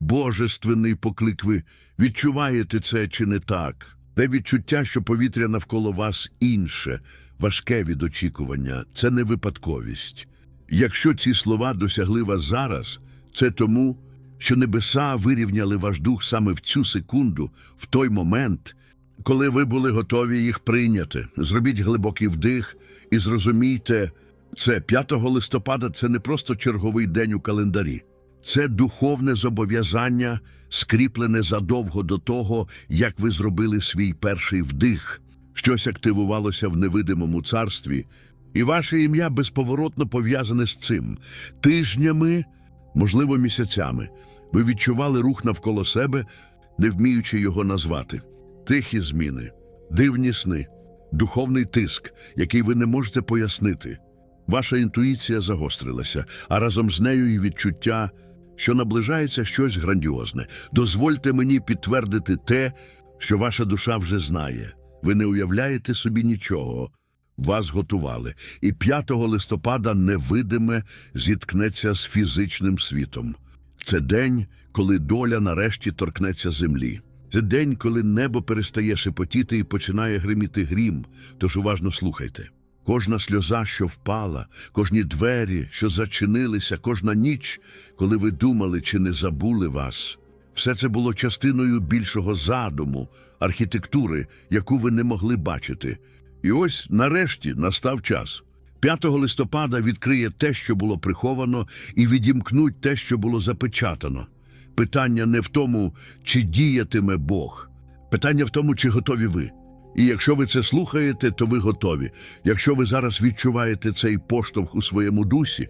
божественний поклик. Ви відчуваєте це чи не так? Те відчуття, що повітря навколо вас інше, важке від очікування, це не випадковість. Якщо ці слова досягли вас зараз, це тому, що небеса вирівняли ваш дух саме в цю секунду, в той момент, коли ви були готові їх прийняти. Зробіть глибокий вдих і зрозумійте, це 5 листопада це не просто черговий день у календарі. Це духовне зобов'язання, скріплене задовго до того, як ви зробили свій перший вдих. Щось активувалося в невидимому царстві, і ваше ім'я безповоротно пов'язане з цим. Тижнями, можливо, місяцями, ви відчували рух навколо себе, не вміючи його назвати. Тихі зміни, дивні сни, духовний тиск, який ви не можете пояснити. Ваша інтуїція загострилася, а разом з нею і відчуття, що наближається щось грандіозне. Дозвольте мені підтвердити те, що ваша душа вже знає. Ви не уявляєте собі нічого. Вас готували. І 5 листопада невидиме зіткнеться з фізичним світом. Це день, коли доля нарешті торкнеться землі. Це день, коли небо перестає шепотіти і починає гриміти грім. Тож уважно слухайте. Кожна сльоза, що впала, кожні двері, що зачинилися, кожна ніч, коли ви думали чи не забули вас. Все це було частиною більшого задуму, архітектури, яку ви не могли бачити. І ось нарешті настав час. 5 листопада відкриє те, що було приховано, і відімкнуть те, що було запечатано. Питання не в тому, чи діятиме Бог. Питання в тому, чи готові ви. І якщо ви це слухаєте, то ви готові. Якщо ви зараз відчуваєте цей поштовх у своєму дусі,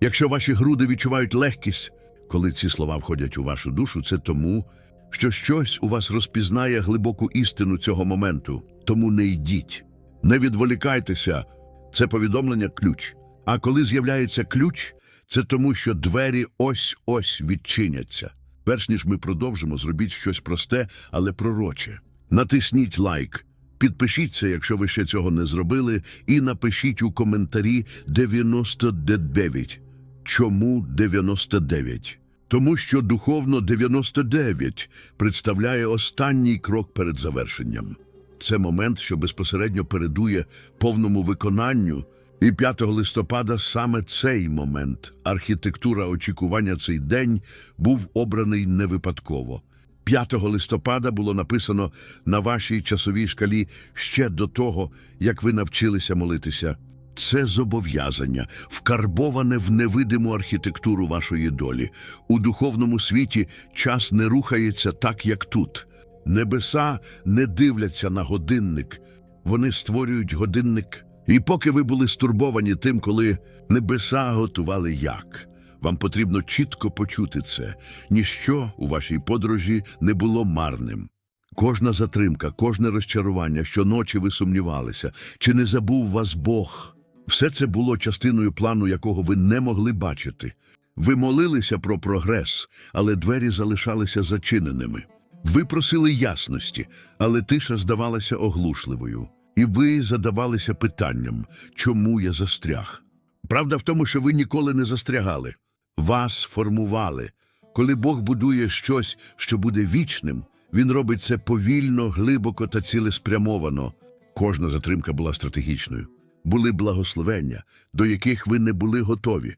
якщо ваші груди відчувають легкість, коли ці слова входять у вашу душу, це тому, що щось у вас розпізнає глибоку істину цього моменту. Тому не йдіть, не відволікайтеся. Це повідомлення ключ. А коли з'являється ключ, це тому, що двері ось-ось відчиняться. Перш ніж ми продовжимо, зробіть щось просте, але пророче. Натисніть лайк, підпишіться, якщо ви ще цього не зробили, і напишіть у коментарі 99. Чому 99? Тому що духовно 99 представляє останній крок перед завершенням. Це момент, що безпосередньо передує повному виконанню. І 5 листопада саме цей момент, архітектура очікування цей день, був обраний не випадково. 5 листопада було написано на вашій часовій шкалі ще до того, як ви навчилися молитися. Це зобов'язання, вкарбоване в невидиму архітектуру вашої долі. У духовному світі час не рухається так, як тут. Небеса не дивляться на годинник, вони створюють годинник. І поки ви були стурбовані тим, коли небеса готували як, вам потрібно чітко почути це. Ніщо у вашій подорожі не було марним. Кожна затримка, кожне розчарування, щоночі ви сумнівалися, чи не забув вас Бог. Все це було частиною плану, якого ви не могли бачити. Ви молилися про прогрес, але двері залишалися зачиненими. Ви просили ясності, але тиша здавалася оглушливою. І ви задавалися питанням, чому я застряг. Правда в тому, що ви ніколи не застрягали. Вас формували. Коли Бог будує щось, що буде вічним, Він робить це повільно, глибоко та цілеспрямовано. Кожна затримка була стратегічною. Були благословення, до яких ви не були готові.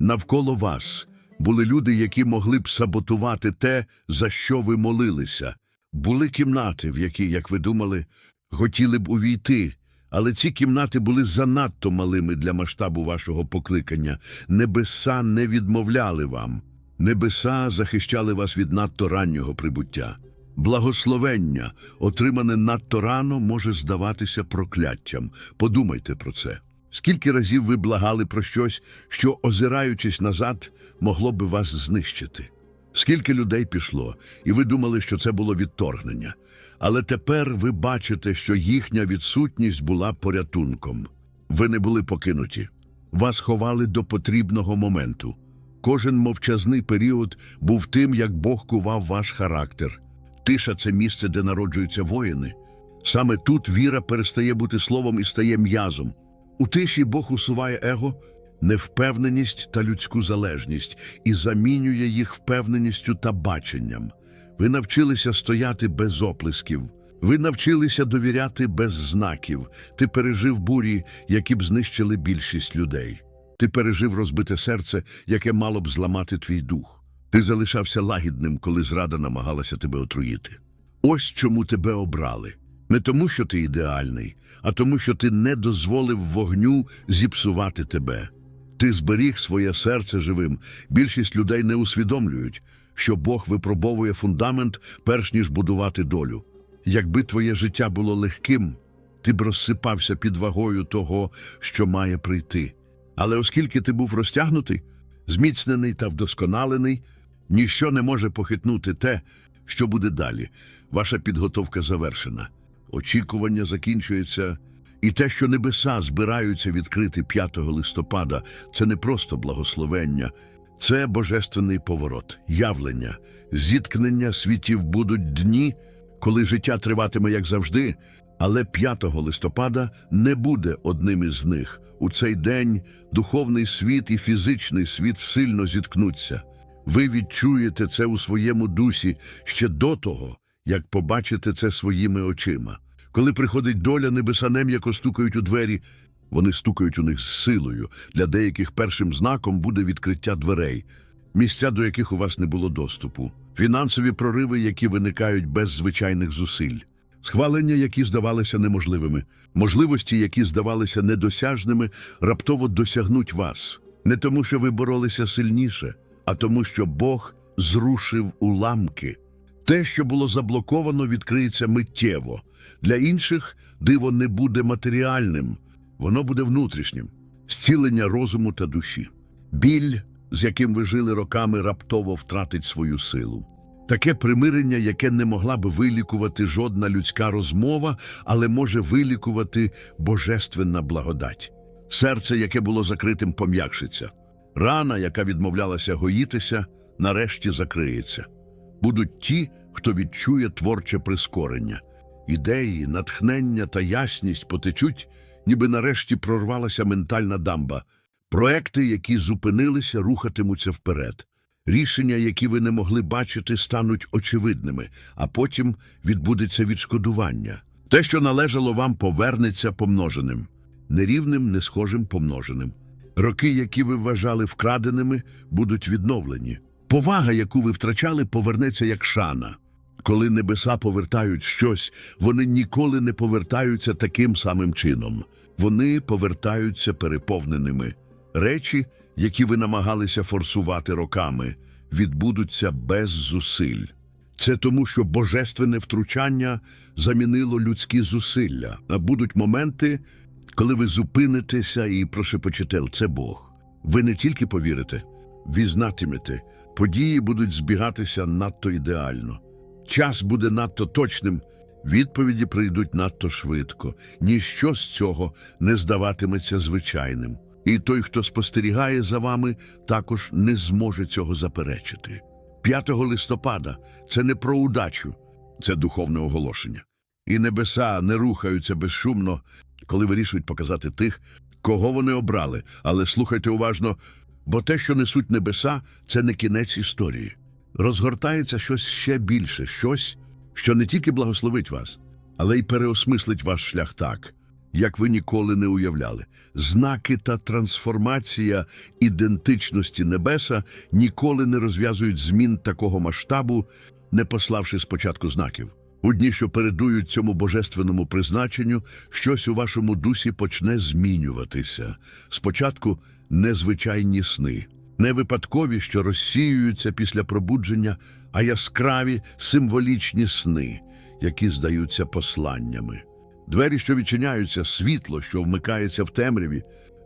Навколо вас були люди, які могли б саботувати те, за що ви молилися. Були кімнати, в які, як ви думали, хотіли б увійти, але ці кімнати були занадто малими для масштабу вашого покликання. Небеса не відмовляли вам. Небеса захищали вас від надто раннього прибуття. Благословення, отримане надто рано, може здаватися прокляттям. Подумайте про це. Скільки разів ви благали про щось, що, озираючись назад, могло би вас знищити? Скільки людей пішло, і ви думали, що це було відторгнення. Але тепер ви бачите, що їхня відсутність була порятунком. Ви не були покинуті. Вас ховали до потрібного моменту. Кожен мовчазний період був тим, як Бог кував ваш характер. Тиша це місце, де народжуються воїни. Саме тут віра перестає бути словом і стає м'язом. У тиші Бог усуває его, невпевненість та людську залежність і замінює їх впевненістю та баченням. Ви навчилися стояти без оплесків. Ви навчилися довіряти без знаків. Ти пережив бурі, які б знищили більшість людей. Ти пережив розбите серце, яке мало б зламати твій дух. Ти залишався лагідним, коли зрада намагалася тебе отруїти. Ось чому тебе обрали. Не тому, що ти ідеальний, а тому, що ти не дозволив вогню зіпсувати тебе. Ти зберіг своє серце живим. Більшість людей не усвідомлюють, що Бог випробовує фундамент, перш ніж будувати долю. Якби твоє життя було легким, ти б розсипався під вагою того, що має прийти. Але оскільки ти був розтягнутий, зміцнений та вдосконалений, ніщо не може похитнути те, що буде далі. Ваша підготовка завершена. Очікування закінчується, і те, що небеса збираються відкрити 5 листопада, це не просто благословення, це божественний поворот, явлення, зіткнення світів будуть дні, коли життя триватиме як завжди, але 5 листопада не буде одним із них. У цей день духовний світ і фізичний світ сильно зіткнуться. Ви відчуєте це у своєму дусі ще до того, як побачите це своїми очима. Коли приходить доля, небеса нем'яко стукають у двері, вони стукають у них з силою. Для деяких першим знаком буде відкриття дверей, місця, до яких у вас не було доступу, фінансові прориви, які виникають без звичайних зусиль, схвалення, які здавалися неможливими, можливості, які здавалися недосяжними, раптово досягнуть вас. Не тому, що ви боролися сильніше, а тому, що Бог зрушив уламки. Те, що було заблоковано, відкриється миттєво. Для інших диво не буде матеріальним, воно буде внутрішнім, зцілення розуму та душі. Біль, з яким ви жили роками, раптово втратить свою силу. Таке примирення, яке не могла б вилікувати жодна людська розмова, але може вилікувати божественна благодать. Серце, яке було закритим, пом'якшиться. Рана, яка відмовлялася гоїтися, нарешті закриється. Будуть ті, хто відчує творче прискорення. Ідеї, натхнення та ясність потечуть, ніби нарешті прорвалася ментальна дамба. Проекти, які зупинилися, рухатимуться вперед. Рішення, які ви не могли бачити, стануть очевидними, а потім відбудеться відшкодування. Те, що належало вам, повернеться помноженим, нерівним, не схожим помноженим. Роки, які ви вважали вкраденими, будуть відновлені. Повага, яку ви втрачали, повернеться як шана. Коли небеса повертають щось, вони ніколи не повертаються таким самим чином. Вони повертаються переповненими. Речі, які ви намагалися форсувати роками, відбудуться без зусиль. Це тому, що божественне втручання замінило людські зусилля. А будуть моменти, коли ви зупинитеся і прошепочете «це Бог. Ви не тільки повірите, ви знатимете, події будуть збігатися надто ідеально. Час буде надто точним, відповіді прийдуть надто швидко. Ніщо з цього не здаватиметься звичайним. І той, хто спостерігає за вами, також не зможе цього заперечити. 5 листопада це не про удачу, це духовне оголошення. І небеса не рухаються безшумно, коли вирішують показати тих, кого вони обрали. Але слухайте уважно, бо те, що несуть небеса, це не кінець історії. Розгортається щось ще більше, щось, що не тільки благословить вас, але й переосмислить ваш шлях так, як ви ніколи не уявляли. Знаки та трансформація ідентичності небеса ніколи не розв'язують змін такого масштабу, не пославши спочатку знаків. У дні, що передують цьому божественному призначенню, щось у вашому дусі почне змінюватися. Спочатку незвичайні сни, не випадкові, що розсіюються після пробудження, а яскраві символічні сни, які здаються посланнями. Двері, що відчиняються, світло, що вмикається в темряві,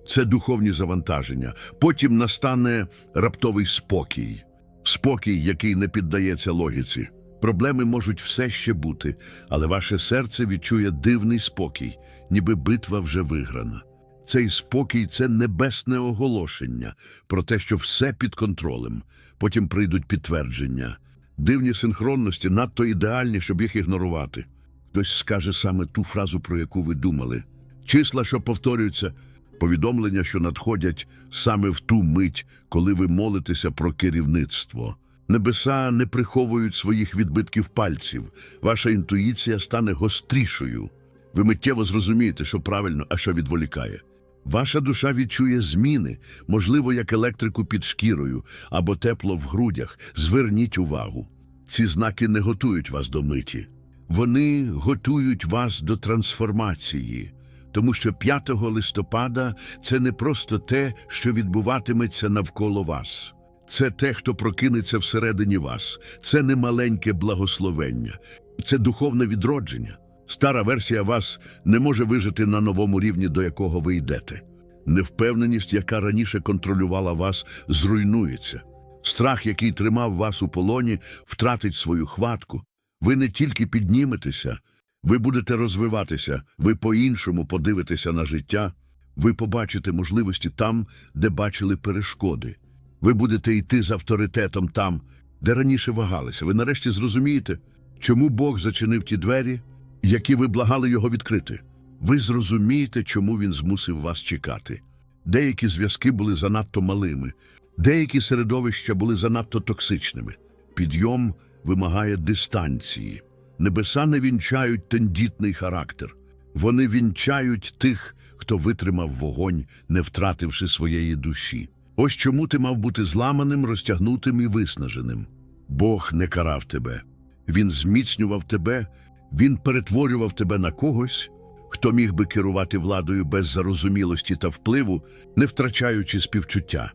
це духовні завантаження. Потім настане раптовий спокій, спокій, який не піддається логіці. Проблеми можуть все ще бути, але ваше серце відчує дивний спокій, ніби битва вже виграна. Цей спокій це небесне оголошення про те, що все під контролем. Потім прийдуть підтвердження. Дивні синхронності надто ідеальні, щоб їх ігнорувати. Хтось скаже саме ту фразу, про яку ви думали. Числа, що повторюються, повідомлення, що надходять саме в ту мить, коли ви молитеся про керівництво. Небеса не приховують своїх відбитків пальців. Ваша інтуїція стане гострішою. Ви миттєво зрозумієте, що правильно, а що відволікає. Ваша душа відчує зміни, можливо, як електрику під шкірою або тепло в грудях. Зверніть увагу. Ці знаки не готують вас до миті. Вони готують вас до трансформації, тому що 5 листопада це не просто те, що відбуватиметься навколо вас. Це те, хто прокинеться всередині вас. Це не маленьке благословення, це духовне відродження. Стара версія вас не може вижити на новому рівні, до якого ви йдете. Невпевненість, яка раніше контролювала вас, зруйнується. Страх, який тримав вас у полоні, втратить свою хватку. Ви не тільки підніметеся, ви будете розвиватися, ви по-іншому подивитеся на життя, ви побачите можливості там, де бачили перешкоди. Ви будете йти з авторитетом там, де раніше вагалися. Ви нарешті зрозумієте, чому Бог зачинив ті двері, які ви благали його відкрити. Ви зрозумієте, чому він змусив вас чекати. Деякі зв'язки були занадто малими, деякі середовища були занадто токсичними. Підйом вимагає дистанції. Небеса не вінчають тендітний характер. Вони вінчають тих, хто витримав вогонь, не втративши своєї душі. Ось чому ти мав бути зламаним, розтягнутим і виснаженим. Бог не карав тебе. Він зміцнював тебе, він перетворював тебе на когось, хто міг би керувати владою без зарозумілості та впливу, не втрачаючи співчуття.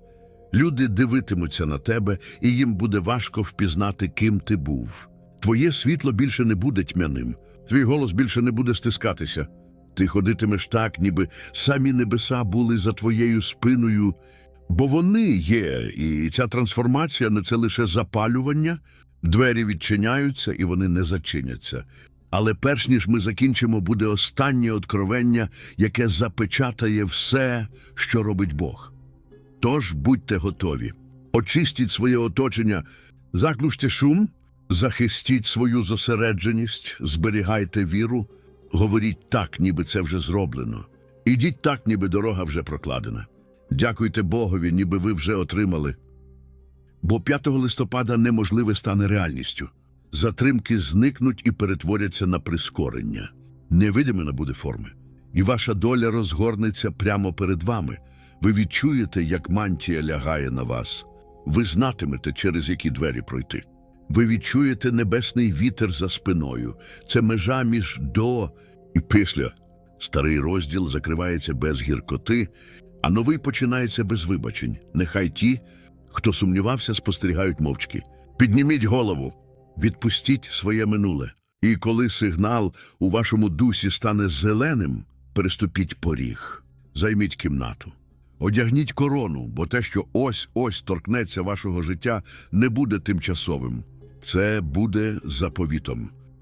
Люди дивитимуться на тебе, і їм буде важко впізнати, ким ти був. Твоє світло більше не буде тьмяним, твій голос більше не буде стискатися. Ти ходитимеш так, ніби самі небеса були за твоєю спиною, бо вони є, і ця трансформація не це лише запалювання, двері відчиняються і вони не зачиняться. Але перш ніж ми закінчимо, буде останнє откровення, яке запечатає все, що робить Бог. Тож будьте готові. Очистіть своє оточення, заглуште шум, захистіть свою зосередженість, зберігайте віру, говоріть так, ніби це вже зроблено. Ідіть так, ніби дорога вже прокладена. Дякуйте Богові, ніби ви вже отримали. Бо 5 листопада неможливе стане реальністю. Затримки зникнуть і перетворяться на прискорення. Невидиме набуде форми. І ваша доля розгорнеться прямо перед вами. Ви відчуєте, як мантія лягає на вас. Ви знатимете, через які двері пройти. Ви відчуєте небесний вітер за спиною. Це межа між до і після. Старий розділ закривається без гіркоти, а новий починається без вибачень. Нехай ті, хто сумнівався, спостерігають мовчки. Підніміть голову, відпустіть своє минуле. І коли сигнал у вашому дусі стане зеленим, переступіть поріг, займіть кімнату. Одягніть корону, бо те, що ось-ось торкнеться вашого життя, не буде тимчасовим. Це буде заповітом.